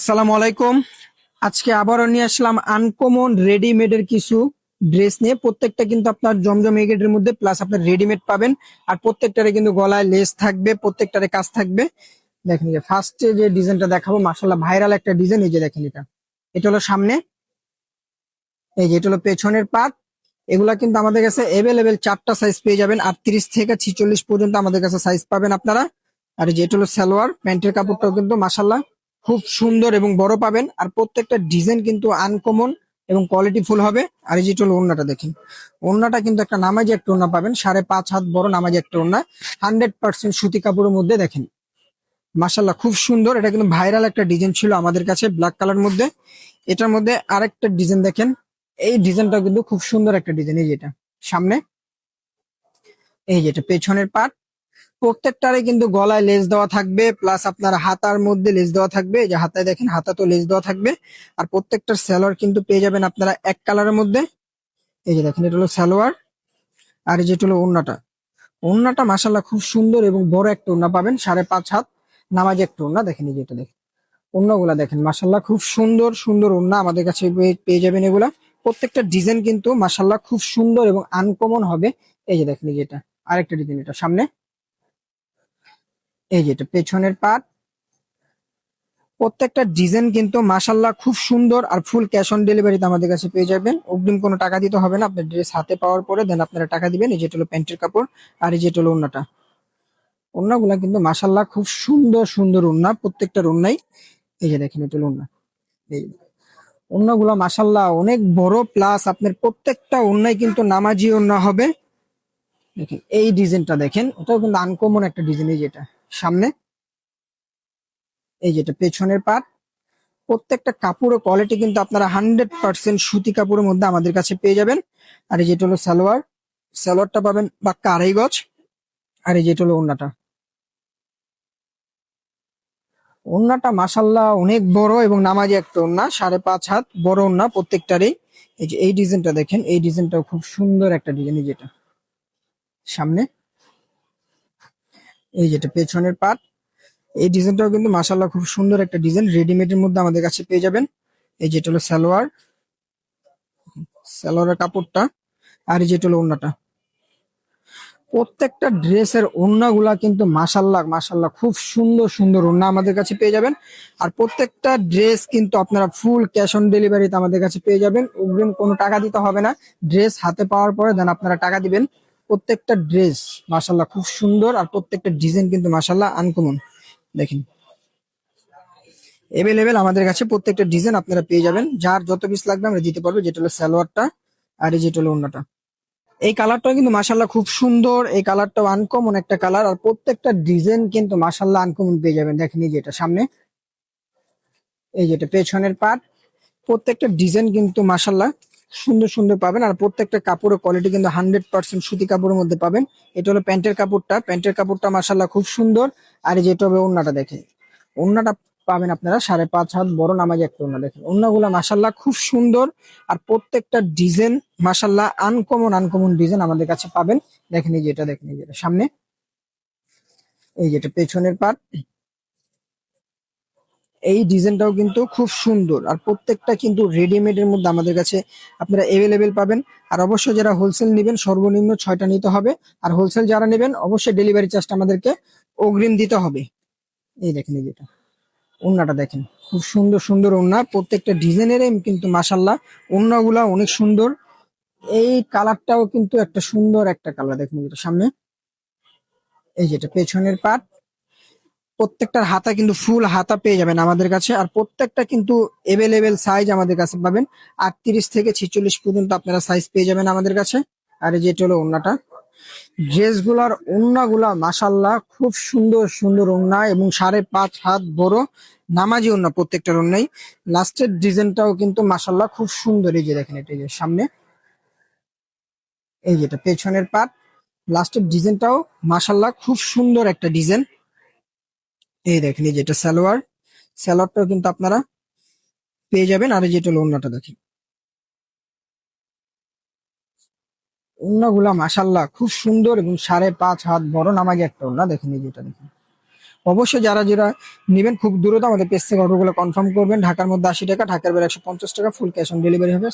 আসসালামু আলাইকুম। আজকে আবারও নিয়ে আসলাম আনকমন রেডিমেডের কিছু ড্রেস নিয়ে। প্রত্যেকটা কিন্তু আপনার জমজম এগেটের মধ্যে প্লাস আপনার রেডিমেড পাবেন। আর প্রত্যেকটারে কিন্তু গলায় লেস থাকবে প্রত্যেকটারে কাজ থাকবে। দেখেন যে ফার্স্টে যে ডিজাইনটা দেখাবো মাসাল্লাহ ভাইরাল একটা ডিজাইন এই যে দেখেন এটা। এটা হলো সামনে। এই যে এটা হলো পেছনের পার্ট এগুলা কিন্তু আমাদের কাছে এভেলেবেল চারটা সাইজ পেয়ে যাবেন। আটত্রিশ থেকে ছিচল্লিশ পর্যন্ত আমাদের কাছে সাইজ পাবেন আপনারা। আর এই যে এটা হলো সালোয়ার, প্যান্টের কাপড়টাও কিন্তু মাসাল্লাহ খুব সুন্দর এবং বড় পাবেন। আর প্রত্যেকটা ডিজাইন কিন্তু আনকমন এবং কোয়ালিটি ফুল হবে। আর এই যেটা হলো ওড়নাটা দেখেন। ওড়নাটা কিন্তু একটা নামাজি একটা ওড়না পাবেন। সাড়ে পাঁচ হাত বড় নামাজি একটা ওড়না। হান্ড্রেড পার্সেন্ট সুতি কাপড়ের মধ্যে দেখেন। মাসাল্লাহ খুব সুন্দর। এটা কিন্তু ভাইরাল একটা ডিজাইন ছিল আমাদের কাছে ব্ল্যাক কালার মধ্যে। এটার মধ্যে আরেকটা ডিজাইন দেখেন। এই ডিজাইনটা কিন্তু খুব সুন্দর একটা ডিজাইন। এই যেটা সামনে। এই যেটা পেছনের পাট প্রত্যেকটারে কিন্তু গলায় লেস দেওয়া থাকবে প্লাস আপনার হাতার মধ্যে লেস দেওয়া থাকবে যে হাতায় দেখেন, হাতা তো লেস দেওয়া থাকবে। আর প্রত্যেকটার সালোয়ার কিন্তু পেয়ে যাবেন আপনারা এক কালারের মধ্যে। এই যে দেখেন, এটা হলো সালোয়ার। আর যেটা হলো ওড়নাটা। ওড়নাটা মাসাল্লাহ খুব সুন্দর এবং বড় একটা ওড়না পাবেন, সাড়ে পাঁচ হাত নামাজ একটা ওড়না। দেখেন এই যেটা দেখেন, ওড়নাগুলা দেখেন মাসাল্লাহ খুব সুন্দর সুন্দর ওড়না আমাদের কাছে পেয়ে- পেয়ে যাবেন এগুলা। প্রত্যেকটা ডিজাইন কিন্তু মাসাল্লাহ খুব সুন্দর এবং আনকমন হবে। এই যে দেখেন যেটা আরেকটা ডিজাইন এটা সামনে। এই যেটা পেছনের পাট। প্রত্যেকটা ডিজাইন কিন্তু মাসাল্লাহ খুব সুন্দর আর ফুল ক্যাশ অন ডেলিভারিতে আমাদের কাছে পেয়ে যাবেন। অগ্রিম কোনো টাকা দিতে হবে না, আপনার ড্রেস হাতে পাওয়ার পরে দেন আপনারা টাকা দিবেন। এই যেটা হলো প্যান্টের কাপড় আর এই যেটা হলো ওড়নাটা ওড়নাগুলা কিন্তু মাসাল্লাহ খুব সুন্দর সুন্দর ওড়না প্রত্যেকটার ওড়নাই এই যে দেখেন এটা হলো ওড়না এই ওড়নাগুলো মাসাল্লাহ অনেক বড় প্লাস আপনার প্রত্যেকটা ওড়নাই কিন্তু নামাজি ওড়না হবে। দেখেন, এই ডিজাইনটা দেখেন, এটাও কিন্তু আনকমন একটা ডিজাইন, এই যেটা সামনে। এই যেটা পেছনের পাট। প্রত্যেকটা কাপড়ের কোয়ালিটি কিন্তু আপনারা হান্ড্রেড পার্সেন্ট সুতি কাপড়ের মধ্যে আমাদের কাছে পেয়ে যাবেন। আর এই যেটা হলো সালোয়ার। সালোয়ারটা পাবেন বাক্কা আড়াই গজ। আর এই যেটা হলো ওড়নাটা ওড়নাটা মাসাল্লাহ অনেক বড় এবং নামাজি একটা ওড়না সাড়ে পাঁচ হাত বড় ওড়না প্রত্যেকটারই। এই যে এই ডিজাইনটা দেখেন, এই ডিজাইনটাও খুব সুন্দর একটা ডিজাইন যেটা সামনে। এই যেটা পেছনের পাট। এই ডিজাইনটাও কিন্তু মাসাল্লাহ খুব সুন্দর একটা ডিজাইন। রেডিমেডের মধ্যে আমাদের কাছে পেয়ে যাবেন। এই যেটা হলো সালোয়ার। সালোয়ারের কাপড়টা। আর এই যেটা হলো ওড়নাটা। প্রত্যেকটা ড্রেস ড্রেসের ওড়নাগুলা কিন্তু মাসাল্লাহ মাসাল্লাহ খুব সুন্দর সুন্দর ওড়না আমাদের কাছে পেয়ে যাবেন। আর প্রত্যেকটা ড্রেস কিন্তু আপনারা ফুল ক্যাশ অন ডেলিভারিতে আমাদের কাছে পেয়ে যাবেন। অগ্রিম কোনো টাকা দিতে হবে না। ড্রেস হাতে পাওয়ার পরে দেন আপনারা টাকা দিবেন। প্রত্যেকটা ড্রেস মাসাল্লাহ খুব সুন্দর আর প্রত্যেকটা ডিজাইন কিন্তু মাসাল্লাহ আনকমন দেখেন। এভেলেবেল আমাদের কাছে প্রত্যেকটা ডিজাইন আপনারা পেয়ে যাবেন। যার যত পিস লাগবে আমরা দিতে পারব, যেটা হলো সালোয়ারটা আর এই যেটা হলো অন্যটা এই কালারটাও কিন্তু মাসাল্লাহ খুব সুন্দর, এই কালারটাও আনকমন একটা কালার আর প্রত্যেকটা ডিজাইন কিন্তু মাসাল্লাহ আনকমন পেয়ে যাবেন। দেখেন এই যেটা সামনে। এই যেটা পেছনের পাট প্রত্যেকটা ডিজাইন কিন্তু মাসাল্লাহ সুন্দর সুন্দর পাবেন আর প্রত্যেকটা কাপড়ের কোয়ালিটি কিন্তু হান্ড্রেড পার্সেন্ট সুতি কাপড়ের মধ্যে পাবেন। এটা হলো প্যান্টের কাপড়টা। প্যান্টের কাপড়টা মাসাল্লাহ খুব সুন্দর। আর যেটা হবে ওড়নাটা দেখে ওড়নাটা পাবেন আপনারা সাড়ে পাঁচ হাত বড় নামাজ একটা ওড়না দেখেন। ওড়নাগুলা মাসাল্লাহ খুব সুন্দর। আর প্রত্যেকটা ডিজাইন মাসাল্লাহ আনকমন আনকমন ডিজাইন আমাদের কাছে পাবেন। দেখেন এই যেটা দেখেন এই যেটা সামনে। এই যেটা পেছনের পাট এই ডিজাইনটাও কিন্তু খুব সুন্দর। আর প্রত্যেকটা কিন্তু রেডিমেডের মধ্যে আমাদের কাছে আপনারা এভেলেবেল পাবেন। আর অবশ্যই যারা হোলসেল নেবেন, সর্বনিম্ন ছয়টা নিতে হবে। আর হোলসেল যারা নেবেন, অবশ্যই ডেলিভারি চার্জটা আমাদেরকে অগ্রিম দিতে হবে। এই দেখেন এই যেটা। ওড়নাটা দেখেন। খুব সুন্দর সুন্দর ওড়না। প্রত্যেকটা ডিজাইনের কিন্তু মাসাল্লাহ ওড়নাগুলা অনেক সুন্দর। এই কালারটাও কিন্তু একটা সুন্দর একটা কালার দেখেন যেটা সামনে। এই যেটা পেছনের পাট প্রত্যেকটার হাতা কিন্তু ফুল হাতা পেয়ে যাবেন আমাদের কাছে। আর প্রত্যেকটা কিন্তু এভেলেবেল সাইজ আমাদের কাছে পাবেন। আটত্রিশ থেকে ছিচল্লিশ পর্যন্ত আপনারা সাইজ পেয়ে যাবেন আমাদের কাছে। আর এই যেটা হলো ওড়নাটা। ড্রেসগুলার ওড়নাগুলা মাসাল্লাহ খুব সুন্দর সুন্দর ওড়না এবং সাড়ে পাঁচ হাত বড় নামাজি ওড়না প্রত্যেকটার ওড়নাই। লাস্টের ডিজাইনটাও কিন্তু মাসাল্লাহ খুব সুন্দর। এই যে দেখেন এটা যে সামনে। এই যেটা পেছনের পাট লাস্টের ডিজাইনটাও মাসাল্লাহ খুব সুন্দর একটা ডিজাইন। এই দেখেন, এই যেটা সালোয়ার। সালোয়ারটাও কিন্তু আপনারা পেয়ে যাবেন। আর যেটা হলো ওড়নাটা দেখেন। ওড়নাগুলা মাসাল্লাহ খুব সুন্দর এবং সাড়ে পাঁচ হাত বড় নামাজি একটা ওড়না দেখেন এই যেটা দেখেন। অবশ্যই যারা যারা নেবেন, খুব দ্রুত আমাদের পেজ থেকে অর্ডারগুলো কনফার্ম করবেন। ঢাকার মধ্যে আশি টাকা, ঢাকার বের একশো পঞ্চাশ টাকা, ফুল ক্যাশ অন ডেলিভারি হবে।